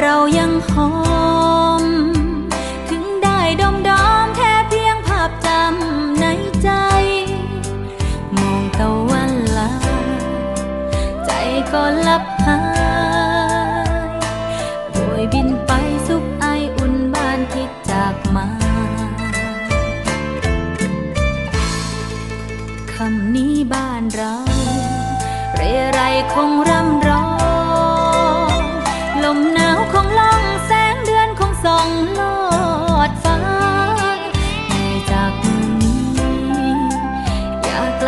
เรายังหอม ถึงได้ดมดอมแค่เพียงภาพจำในใจ มองตะวันลา ใจก็ลับหายโบยบินไปสุขไออุ่นบ้านที่จากมาคำนี้บ้านเรา เรไรคงรำ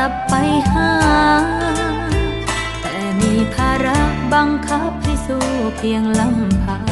ลับไปหา แต่มีภาระบังคับให้สู้เพียงลำพัง